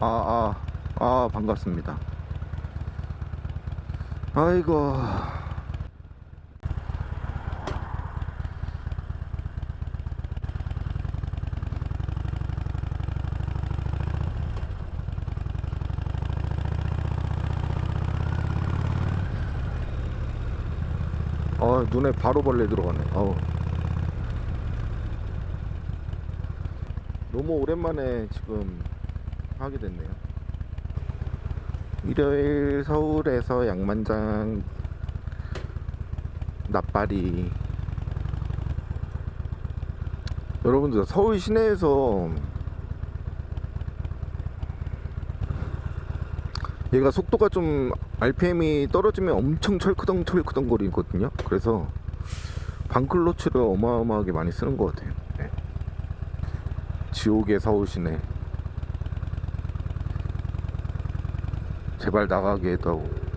아, 아, 아, 반갑습니다. 아이고. 어, 눈에 바로 벌레 들어가네. 어우. 너무 오랜만에 지금 하게 됐네요. 일요일 서울에서 양만장 납발이 여러분들 서울 시내에서 얘가 속도가 좀 RPM이 떨어지면 엄청 철크덩 철크덩 거리거든요. 그래서 반클로치를 어마어마하게 많이 쓰는 것 같아요. 네. 지옥의 서울 시내. 제발 나가게. 음,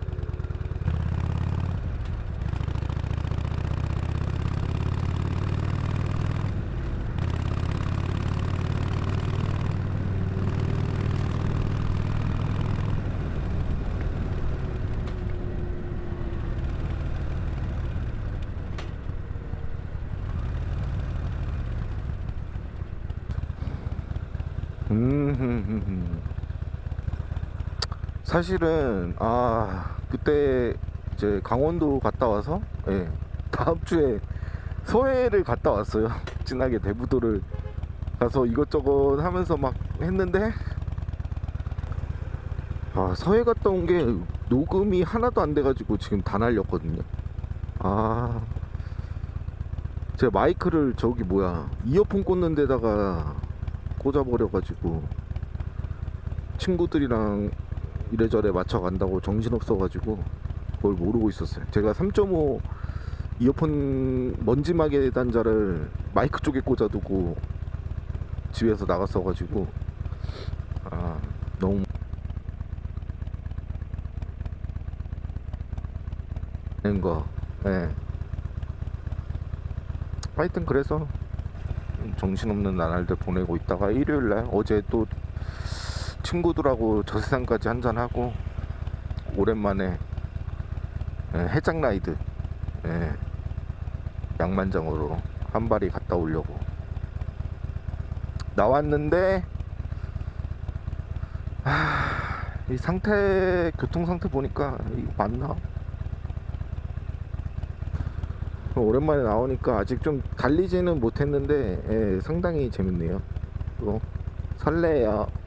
사실은 아 그때 이제 강원도 갔다 와서 예 다음 주에 서해를 갔다 왔어요. 진하게 대부도를 가서 이것저것 하면서 막 했는데 아 서해 갔다 온 게 녹음이 하나도 안 돼가지고 지금 다 날렸거든요. 아 제가 마이크를 저기 뭐야 이어폰 꽂는 데다가 꽂아버려가지고 친구들이랑 이래저래 맞춰 간다고 정신없어가지고 그걸 모르고 있었어요. 제가 3.5 이어폰 먼지막이 단자를 마이크 쪽에 꽂아두고 집에서 나갔어가지고 아 너무 된 거. 예. 하여튼 그래서 정신없는 나날들 보내고 있다가 일요일날 어제 또 친구들하고 저세상까지 한잔하고 오랜만에 예, 해장 라이드 예, 양만장으로 한 발이 갔다 오려고 나왔는데 하, 이 상태 교통 상태 보니까 이거 맞나? 오랜만에 나오니까 아직 좀 달리지는 못했는데 예, 상당히 재밌네요. 또 설레요.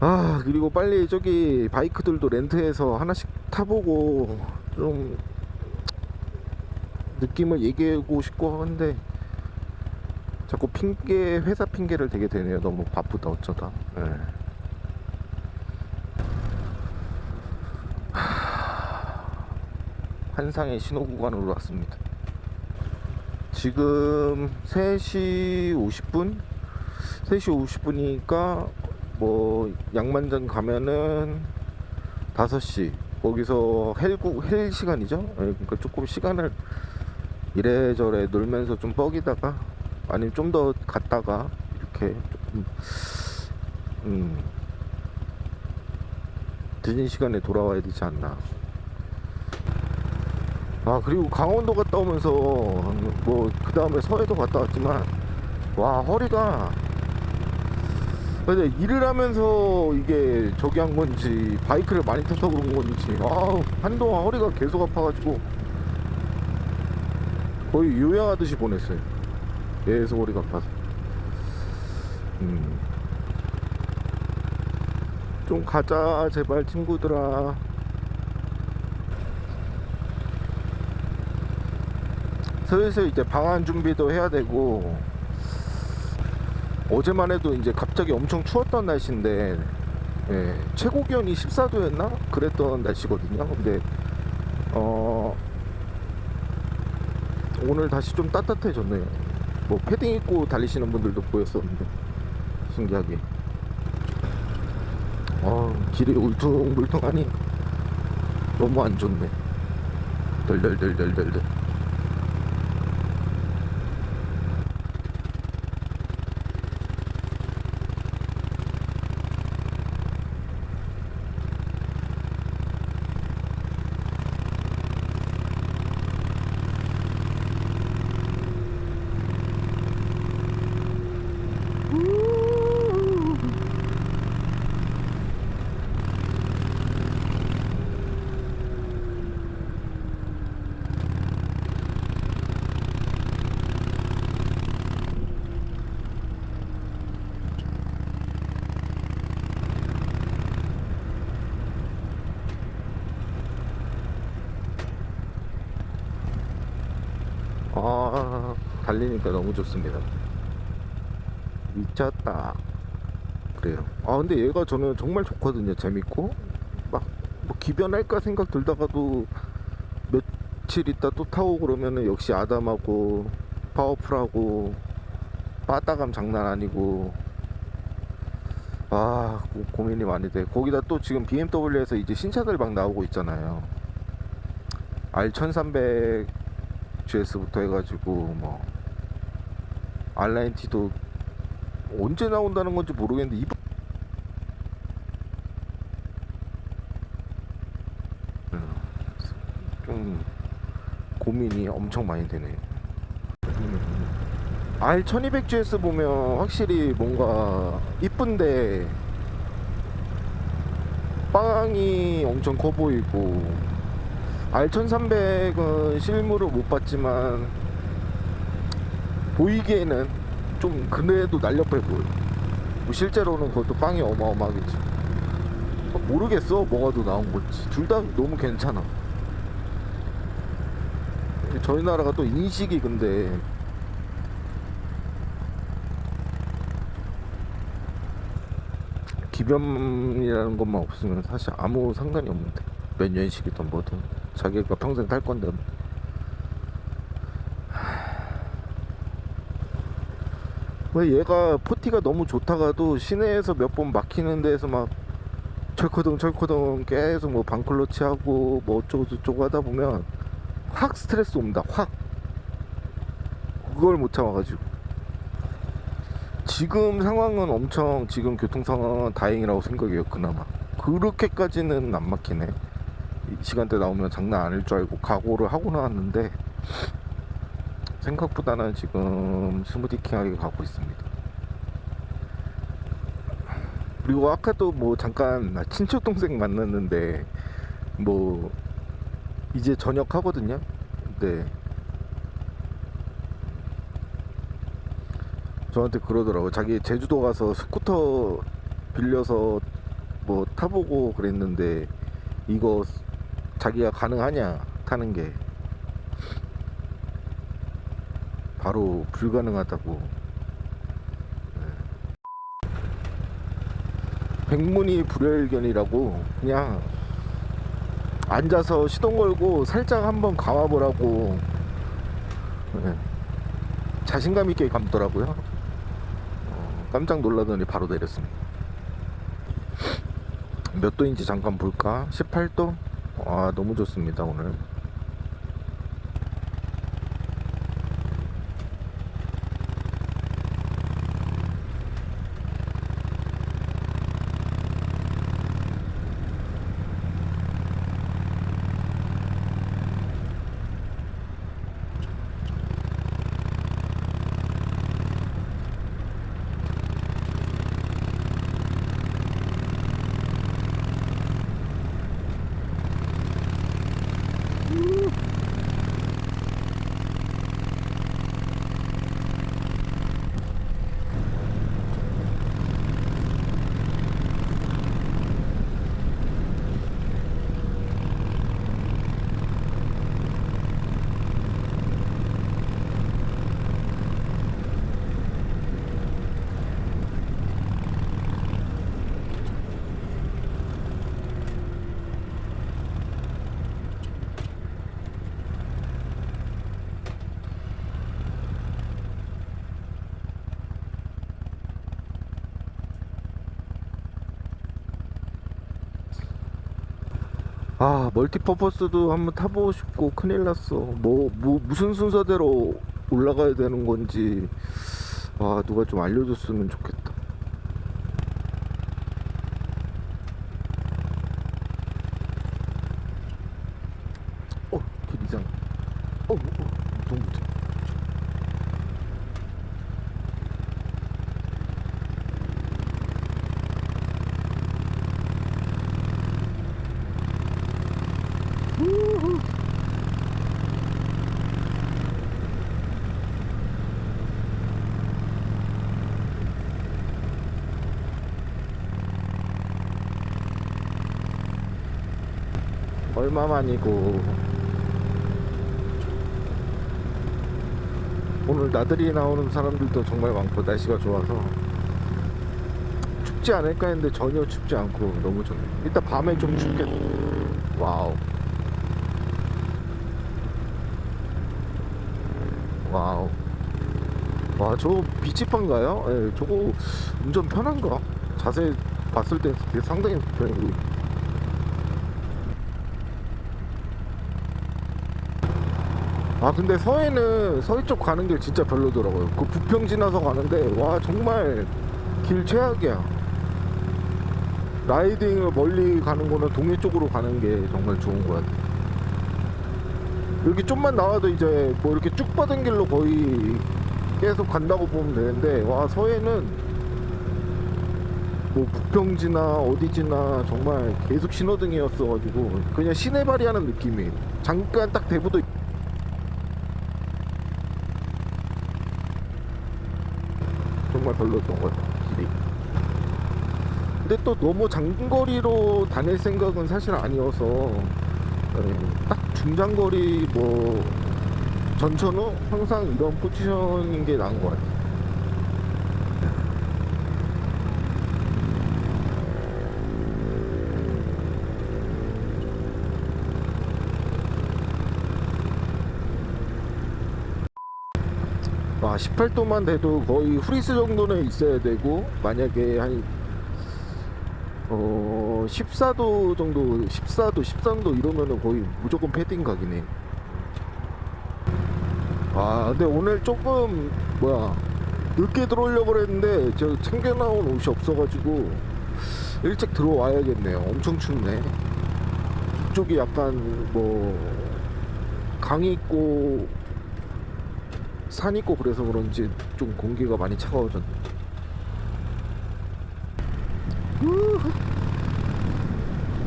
아 그리고 빨리 저기 바이크들도 렌트해서 하나씩 타보고 좀 느낌을 얘기하고 싶고 하는데 자꾸 핑계 회사 핑계를 대게 되네요. 너무 바쁘다 어쩌다. 예. 한상의 신호 구간으로 왔습니다. 지금 3시 50분? 3시 50분이니까 뭐 양만장 가면은 5시 거기서 헬구 헬 시간이죠. 예, 그러니까 조금 시간을 이래저래 놀면서 좀 뻐기다가 아니면 좀 더 갔다가 이렇게 조금 음 늦은 시간에 돌아와야 되지 않나. 아 그리고 강원도 갔다 오면서 뭐 그 다음에 서해도 갔다 왔지만 와 허리가 근데 일을 하면서 이게 저기 한 건지 바이크를 많이 타서 그런 건지 아 한동안 허리가 계속 아파가지고 거의 요양하듯이 보냈어요. 계속 허리가 아파서. 음. 좀 가자 제발 친구들아. 슬슬 이제 방한 준비도 해야 되고 어제만 해도 이제 갑자기 엄청 추웠던 날씨인데 예, 최고 기온이 14도였나 그랬던 날씨거든요. 근데 어 오늘 다시 좀 따뜻해졌네요. 뭐 패딩 입고 달리시는 분들도 보였었는데 신기하게. 어 길이 울퉁불퉁하니 너무 안 좋네. 덜덜덜덜덜덜. 아 달리니까 너무 좋습니다. 미쳤다. 그래요. 아 근데 얘가 저는 정말 좋거든요. 재밌고. 막 뭐 기변할까 생각 들다가도 며칠 있다 또 타고 그러면은 역시 아담하고 파워풀하고 빠따감 장난 아니고. 아 고- 고민이 많이 돼. 거기다 또 지금 BMW에서 이제 신차들 막 나오고 있잖아요. R1300 GS부터 해가지고 뭐 알라인티도 언제 나온다는 건지 모르겠는데 이번 음, 좀 고민이 엄청 많이 되네요. R1200GS 보면 확실히 뭔가 이쁜데 빵이 엄청 커 보이고 R1300은 실물을 못 봤지만 보이기에는 좀 그래도 날렵해 보여. 뭐 실제로는 그것도 빵이 어마어마하겠지. 어, 모르겠어 뭐가 더 나온 건지. 둘 다 너무 괜찮아. 저희 나라가 또 인식이 근데 기변이라는 것만 없으면 사실 아무 상관이 없는데 몇 년씩이든 뭐든 자기가 평생 탈 건데. 왜 얘가 포티가 너무 좋다가도 시내에서 몇 번 막히는 데에서 막 철커덩 철커덩 계속 뭐 반클러치 하고 뭐 어쩌고 저쩌고 하다 보면 확 스트레스 옵니다 확. 그걸 못 참아가지고. 지금 상황은 엄청 지금 교통 상황은 다행이라고 생각해요 그나마. 그렇게까지는 안 막히네. 이 시간대 나오면 장난 아닐 줄 알고 각오를 하고 나왔는데 생각보다는 지금 스무디킹하게 가고 있습니다. 그리고 아까도 뭐 잠깐 나 친척 동생 만났는데 뭐 이제 저녁 하거든요. 네. 저한테 그러더라고 자기 제주도 가서 스쿠터 빌려서 뭐 타보고 그랬는데 이거 자기가 가능하냐 타는 게 바로 불가능하다고. 네. 백문이 불여일견이라고 그냥 앉아서 시동 걸고 살짝 한번 감아보라고. 네. 자신감 있게 감더라고요. 어, 깜짝 놀라더니 바로 내렸습니다. 몇 도인지 잠깐 볼까? 18도 아 너무 좋습니다 오늘 아 멀티퍼퍼스도 한번 타보고 싶고 큰일 났어. 뭐, 뭐 무슨 순서대로 올라가야 되는 건지. 아 누가 좀 알려줬으면 좋겠다 어 길 이상 어, 어, 어 너무 못해 얼마만이고. 오늘 나들이 나오는 사람들도 정말 많고 날씨가 좋아서 춥지 않을까 했는데 전혀 춥지 않고 너무 좋네. 이따 밤에 좀 춥겠다 와우. 와우. 와 저 비치판가요? 예, 저거 운전 편한가? 자세히 봤을 때 상당히 편해 보이 아 근데 서해는 서해 쪽 가는 길 진짜 별로더라고요. 그 부평 지나서 가는데 와 정말 길 최악이야. 라이딩을 멀리 가는 거는 동해 쪽으로 가는 게 정말 좋은 것 같아. 여기 좀만 나와도 이제 뭐 이렇게 쭉 뻗은 길로 거의 계속 간다고 보면 되는데 와 서해는 뭐 부평지나 어디지나 정말 계속 신호등이었어가지고 그냥 시내발이 하는 느낌이 잠깐 딱 대부도 정말 별로였던 것 같아요 길이 근데 또 너무 장거리로 다닐 생각은 사실 아니어서 네, 딱 중장거리 뭐 전천후 항상 이런 포지션인 게 나은 것 같아요 와 18도만 돼도 거의 후리스 정도는 있어야 되고 만약에 한 어, 14도 정도 14도 13도 이러면은 거의 무조건 패딩 각이네. 아 근데 오늘 조금 뭐야 늦게 들어오려고 그랬는데 저 챙겨 나온 옷이 없어가지고 일찍 들어와야겠네요. 엄청 춥네. 이쪽이 약간 뭐 강이 있고 산 있고 그래서 그런지 좀 공기가 많이 차가워졌네.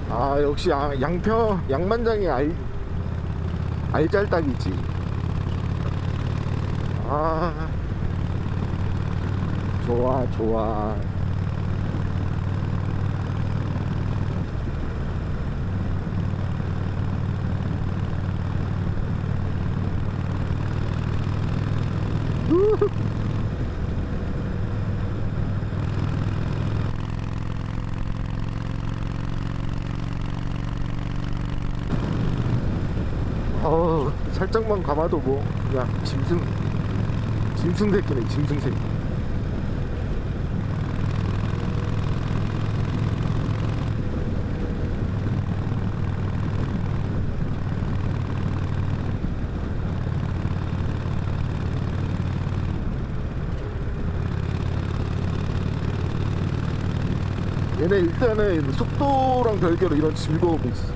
아 역시 아, 양평 양만장이 알 알잘딱이지. 아 좋아 좋아. 어 살짝만 감아도 뭐 그냥 짐승 짐승 새끼네 짐승 새끼 얘네 일단은 속도랑 별개로 이런 즐거움이 있어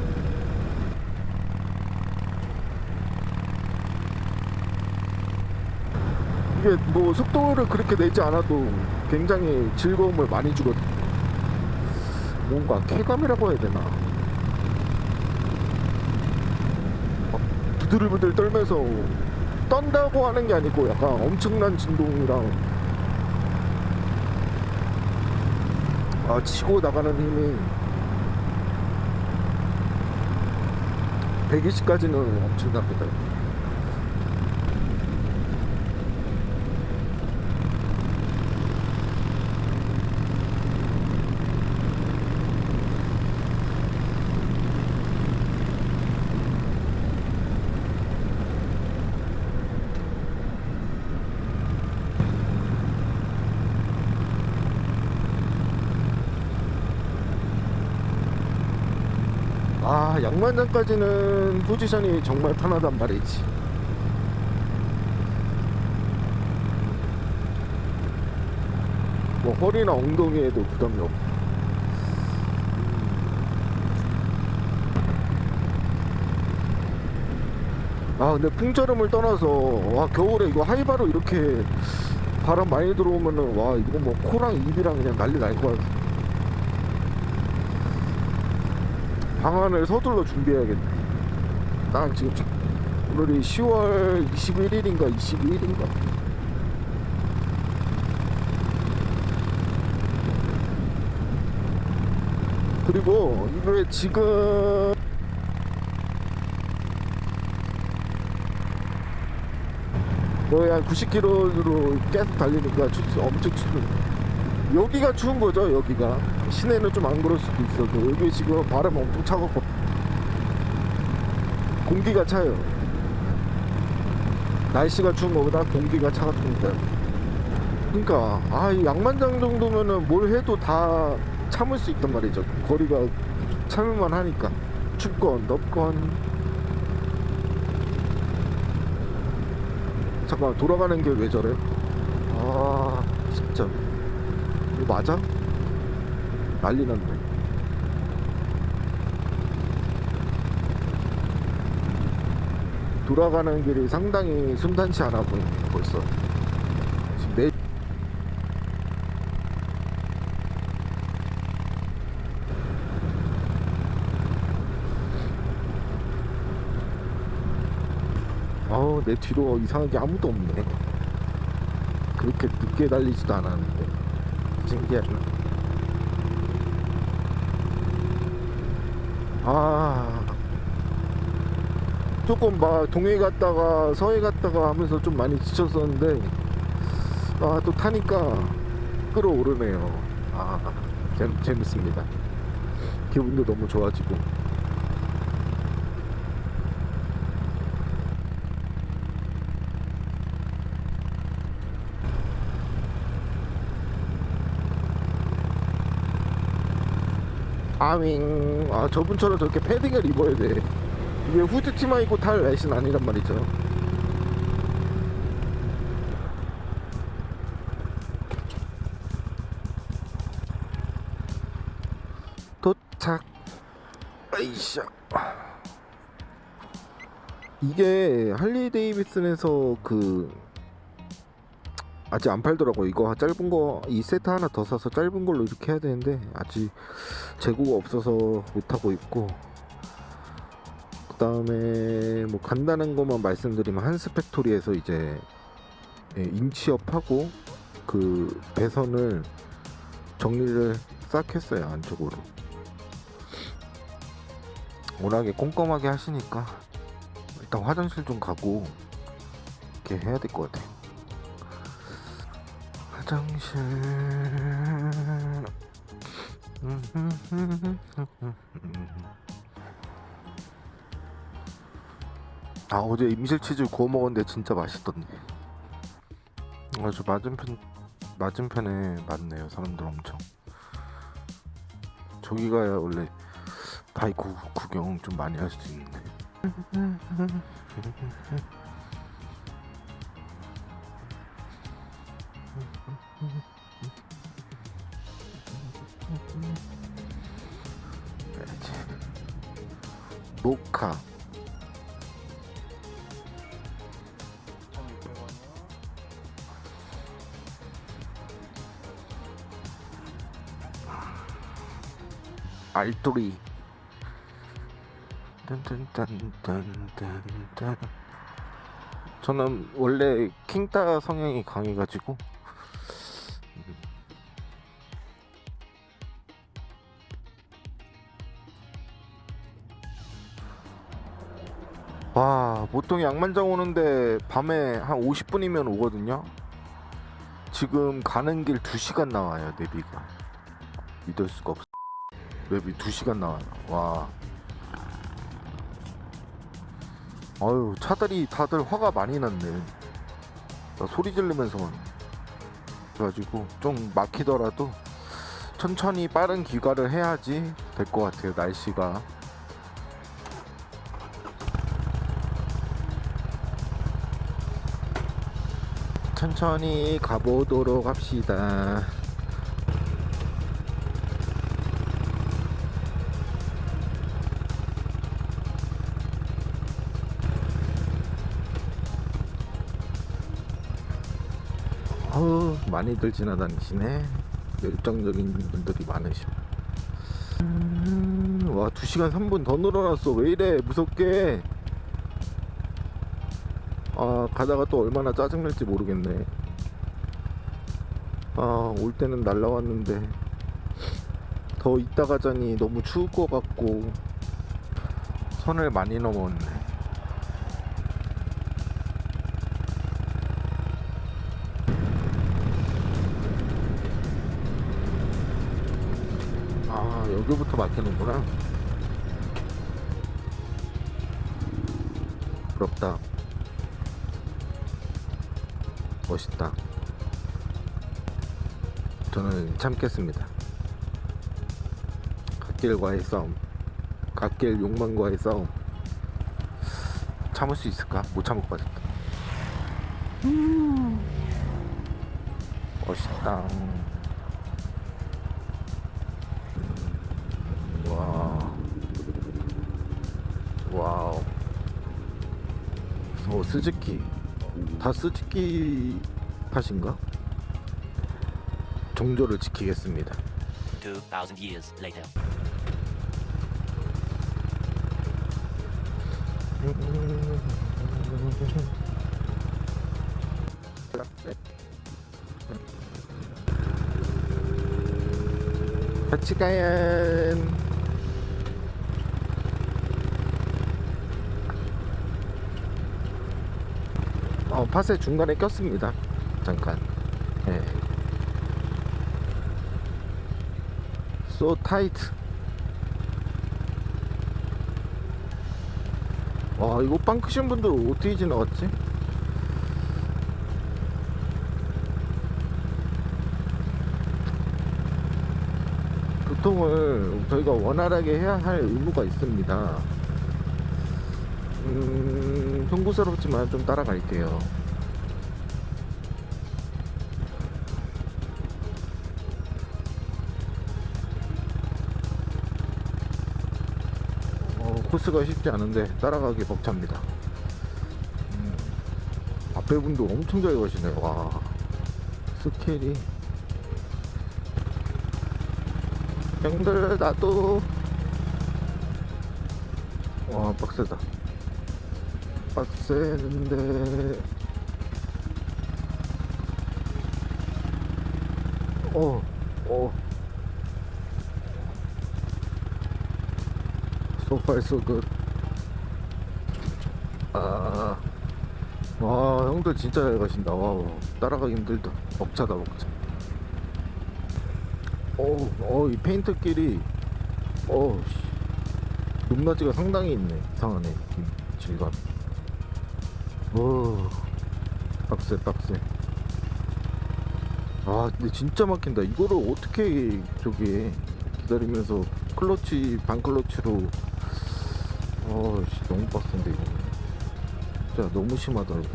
이게 뭐 속도를 그렇게 내지 않아도 굉장히 즐거움을 많이 주거든. 뭔가 쾌감이라고 해야 되나? 막 부들부들 떨면서 떤다고 하는 게 아니고 약간 엄청난 진동이랑 아 치고 나가는 힘이 120까지는 엄청납니다. 아 양만장까지는 포지션이 정말 편하단 말이지. 뭐 허리나 엉덩이에도 부담이 없고. 아 근데 풍절음을 떠나서 와 겨울에 이거 하이바로 이렇게 바람 많이 들어오면은 와 이거 뭐 코랑 입이랑 그냥 난리 날 것 같아 방안을 서둘러 준비해야겠네. 딱 지금 오늘이 10월 21일인가 22일인가? 그리고 이게 지금 거의 한 90km로 계속 달리니까 엄청 춥습니다. 여기가 추운 거죠 여기가. 시내는 좀 안 그럴 수도 있어도 여기 지금 바람 엄청 차갑고 공기가 차요. 날씨가 추운 거보다 공기가 차갑습니다. 그러니까 아이 양만장 정도면은 뭘 해도 다 참을 수 있단 말이죠. 거리가 참을만 하니까. 춥건 덥건. 잠깐만 돌아가는 게 왜 저래? 아 진짜 이거 맞아? 난리 났네. 돌아가는 길이 상당히 순탄치 않아 보이네 벌써. 지금 내내 뒤로 이상하게 아무도 없네. 그렇게 늦게 달리지도 않았는데 신기하네. 아. 조금 막 동해 갔다가 서해 갔다가 하면서 좀 많이 지쳤었는데 아 또 타니까 끌어오르네요. 아 재, 재밌습니다. 기분도 너무 좋아지고 아밍. 아 저분처럼 저렇게 패딩을 입어야 돼. 이게 후드 티만 입고 탈 날씨는 아니란 말이죠. 도착. 아이샤. 이게 할리 데이비슨에서 그 아직 안 팔더라고 이거 짧은 거 이 세트 하나 더 사서 짧은 걸로 이렇게 해야 되는데 아직 재고가 없어서 못 하고 있고. 그 다음에 뭐 간단한 것만 말씀드리면 한스 팩토리에서 이제 예, 인치업하고 그 배선을 정리를 싹 했어요 안쪽으로. 워낙에 꼼꼼하게 하시니까 일단 화장실 좀 가고 이렇게 해야 될 것 같아요 화장실. 아 어제 임실치즈 구워 먹었는데 진짜 맛있던데. 아주 맞은편 맞은편에 많네요 사람들 엄청. 저기가 원래 바이크 구경 좀 많이 할 수 있는데 모카 알토리. 딴딴딴딴딴딴. 저는 원래 킹따 성향이 강해가지고 보통 양만장 오는데 밤에 한 50분이면 오거든요. 지금 가는 길 2시간 나와요 내비가. 믿을 수가 없어. 내비 2시간 나와요. 와. 아유 차들이 다들 화가 많이 났네. 나 소리 지르면서 그래가지고 좀 막히더라도 천천히 빠른 귀가를 해야지 될 것 같아요 날씨가 천천히 가보도록 합시다. 어우, 많이들 지나다니시네. 열정적인 분들이 많으시네. 음, 와, 2시간 3분 더 늘어났어. 왜 이래? 무섭게. 아 가다가 또 얼마나 짜증날지 모르겠네. 아올 때는 날라왔는데 더 있다 가자니 너무 추울 것 같고 선을 많이 넘었네. 아 여기부터 막히는구나. 부럽다. 멋있다. 저는 참겠습니다. 갓길과의 싸움 갓길 욕망과의 싸움. 참을 수 있을까? 못 참을 것 같다 멋있다. 와 와우. 어 스즈키 다 스즈키 팟인가? 종조를 지키겠습니다 2,000 years later. 같이 가요. 어, 팟의 중간에 꼈습니다. 잠깐. 예. So tight. 와, 이거 빵 크신 분들 어떻게 지나갔지? 교통을 저희가 원활하게 해야 할 의무가 있습니다. 음, 송구스럽지만 좀 따라갈게요. 어, 코스가 쉽지 않은데 따라가기 벅찹니다. 음, 앞에 분도 엄청 잘 가시네요. 와, 스케일이. 형들 나도 와 빡세다 빡세는데 어, 어. So far so good. 아, 와, 형들 진짜 잘 가신다. 와, 따라가기 힘들다. 벅차. 어우, 어, 이 페인트끼리, 씨. 높낮이가 상당히 있네. 이상하네, 느낌, 질감. 어, 빡세, 빡세. 아, 근데 진짜 막힌다. 이거를 어떻게, 저기, 기다리면서 클러치, 반클러치로, 어, 씨, 너무 빡센데, 이거. 진짜 너무 심하다, 이거.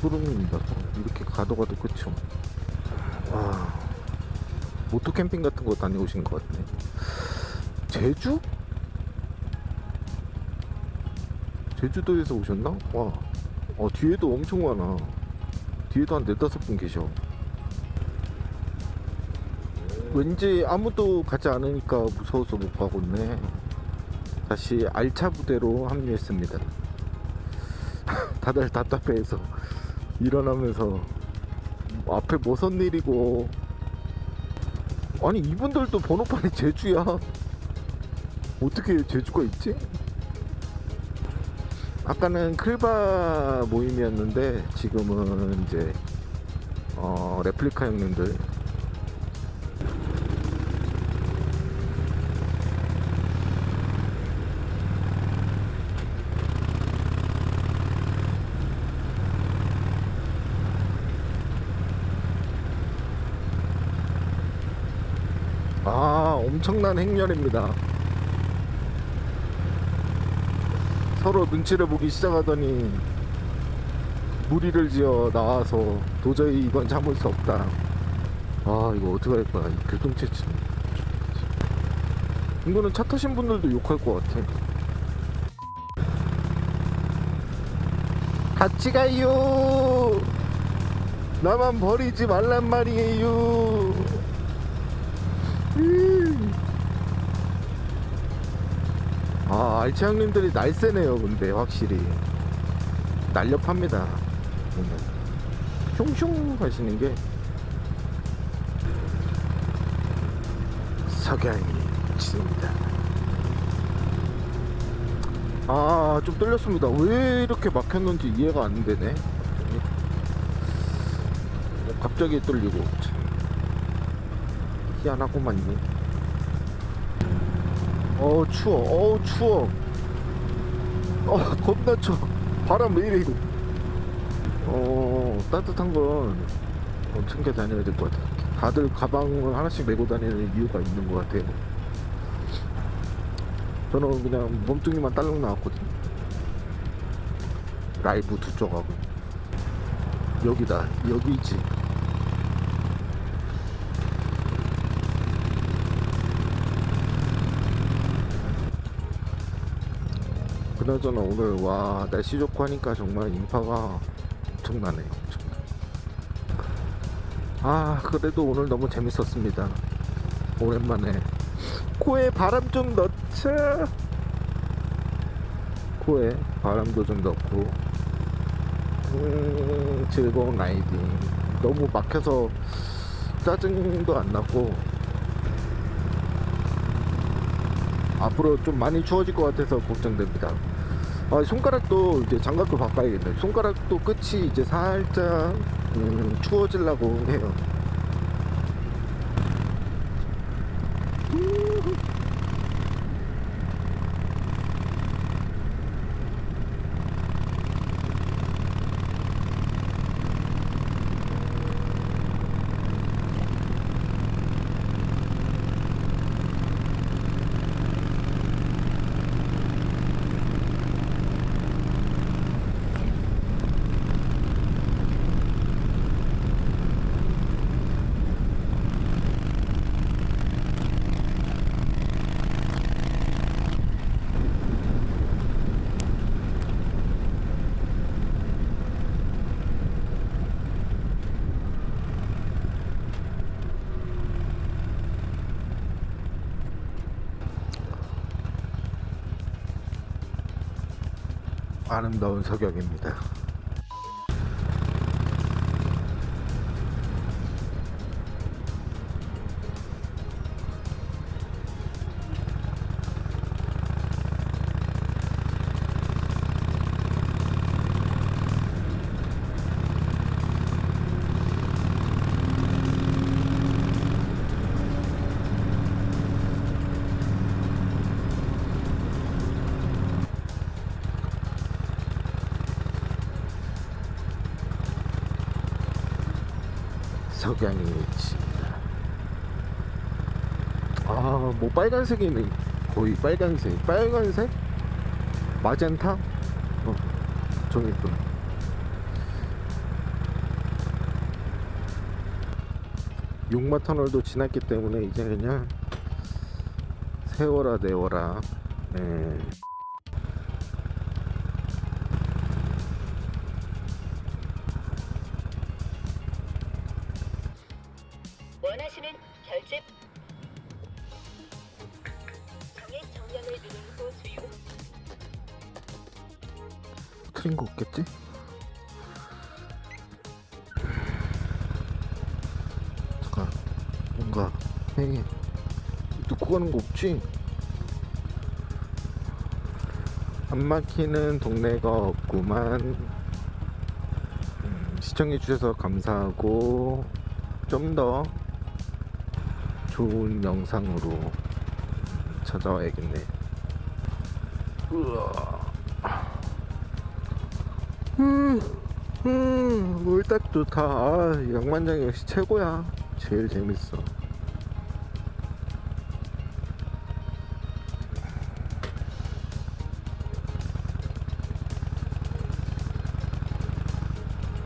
소름입니다, 소름. 이렇게 가도 가도 끝이 없네. 와, 모토 캠핑 같은 거 다녀오신 것 같네. 제주? 제주도에서 오셨나? 와, 어, 뒤에도 엄청 많아. 뒤에도 한 네다섯 분 계셔. 왠지 아무도 가지 않으니까 무서워서 못 가고 있네. 다시 알차 부대로 합류했습니다. 다들 답답해해서 일어나면서 앞에 무슨 일이고 아니 이분들도 번호판이 제주야 어떻게 제주가 있지? 아까는 클바 모임이었는데 지금은 이제 어 레플리카 형님들. 아 엄청난 행렬입니다 서로 눈치를 보기 시작하더니 무리를 지어 나와서 도저히 이건 참을 수 없다. 아 이거 어떡할 거야. 이 교통체증 이거는 차 타신 분들도 욕할 것 같아. 같이 가요. 나만 버리지 말란 말이에요 음. 아 알치 형님들이 날쌔네요 근데 확실히. 날렵합니다 보면. 슝슝 하시는 게. 석양이 지습니다. 아좀 떨렸습니다. 왜 이렇게 막혔는지 이해가 안 되네 갑자기. 떨리고 이 거어 추워. 어 추워. 어 겁나 추워. 바람 왜 이래 이거? 어 따뜻한 건 어, 챙겨 다녀야 될 것 같아 다들 가방을 하나씩 메고 다니는 이유가 있는 것 같아요. 저는 그냥 몸뚱이만 딸랑 나왔거든요. 라이브 두 쪽하고 여기다 여기지 그나저나 오늘 와 날씨 좋고 하니까 정말 인파가 엄청나네요 엄청나. 아 그래도 오늘 너무 재밌었습니다. 오랜만에. 코에 바람 좀 넣자. 코에 바람도 좀 넣고. 음, 즐거운 라이딩. 너무 막혀서 짜증도 안 나고. 앞으로 좀 많이 추워질 것 같아서 걱정됩니다. 아, 손가락도 이제 장갑도 바꿔야겠네. 손가락도 끝이 이제 살짝 음, 추워지려고 해요. 아름다운 석양입니다. 석양이 있습니다. 아, 뭐 빨간색이네. 거의 빨간색. 빨간색? 마젠타? 어, 좀 예쁜. 용마 터널도 지났기 때문에 이제 그냥 세워라 내워라. 예. 원하시는 결제 정액 정량을 누르고 주요. 틀린 거 없겠지? 잠깐 뭔가 행해. 놓고 가는 거 없지? 안 막히는 동네가 없구만. 음, 시청해 주셔서 감사하고. 좀 더 좋은 영상으로 찾아와야겠네 으아. 음, 음, 물딱 좋다. 아, 양만장 역시 최고야. 제일 재밌어.